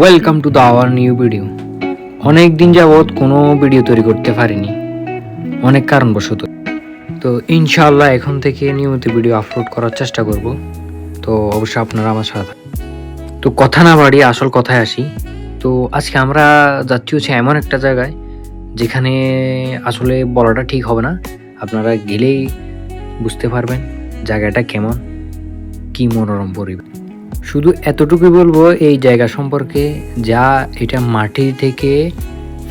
Welcome to the our new video অনেক দিন যাবৎ কোনো ভিডিও তৈরি করতে পারিনি। অনেক কারণবশত। তো ইনশাআল্লাহ এখন থেকে নিয়মিত ভিডিও আপলোড করার চেষ্টা করব। তো অবশ্যই আপনারা আমার সাথে তো কথা না বাড়িয়ে আসল কথায় আসি। তো আজকে আমরা যাচ্ছি হচ্ছে এমন একটা জায়গায়, যেখানে আসলে বলাটা ঠিক হবে না। আপনারা গেলেই বুঝতে পারবেন জায়গাটা কেমন, কি মনোরম পরিবেশ। শুধু এতটুকুই বলব, এই জায়গা সম্পর্কে যা এটা মাটি থেকে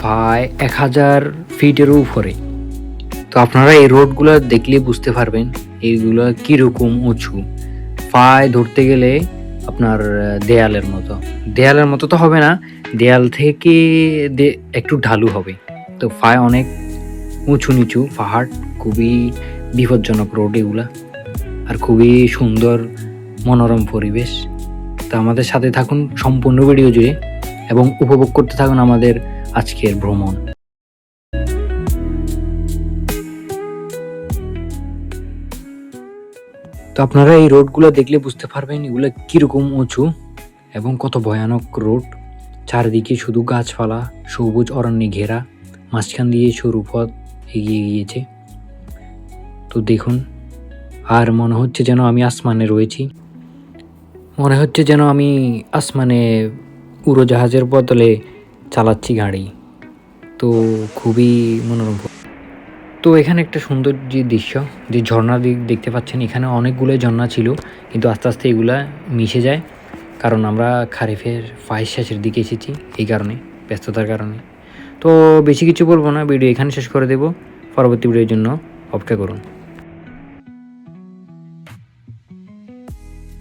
প্রায় এক হাজার ফিটের উপরে। তো আপনারা এই রোডগুলো দেখলে বুঝতে পারবেন এইগুলো কীরকম উঁচু। পায়ে ধরতে গেলে আপনার দেয়ালের মতো। দেয়ালের মতো তো হবে না, দেয়াল থেকে একটু ঢালু হবে। তো পায়ে অনেক উঁচু নিচু পাহাড়, খুবই বিপজ্জনক রোড এগুলা। আর খুবই সুন্দর, মনোরম পরিবেশ। আমাদের সাথে থাকুন সম্পূর্ণ ভিডিও জুড়ে এবং উপভোগ করতে থাকুন আমাদের আজকের ভ্রমণ। তো আপনারা এই রোডগুলো দেখলে বুঝতে পারবেন এগুলো কীরকম উঁচু এবং কত ভয়ানক রোড। চারিদিকে শুধু গাছপালা, সবুজ অরণ্যে ঘেরা, মাঝখান দিয়ে সরু পথ এগিয়ে গিয়েছে। তো দেখুন, আর মনে হচ্ছে যেন আমি আসমানে রয়েছি। মনে হচ্ছে যেন আমি আসমানে উড়োজাহাজের বদলে চালাচ্ছি গাড়ি। তো খুবই মনোরম। তো এখানে একটা সুন্দর যে দৃশ্য, যে ঝর্ণা দেখতে পাচ্ছেন, এখানে অনেকগুলো ঝর্ণা ছিল, কিন্তু আস্তে আস্তে এগুলা মিশে যায়, কারণ আমরা খারিফের ফাইস শেষের দিকে এসেছি, এই কারণে, ব্যস্ততার কারণে। তো বেশি কিছু বলব না, ভিডিও এখানে শেষ করে দেব, পরবর্তী ভিডিওর জন্য অপেক্ষা করুন।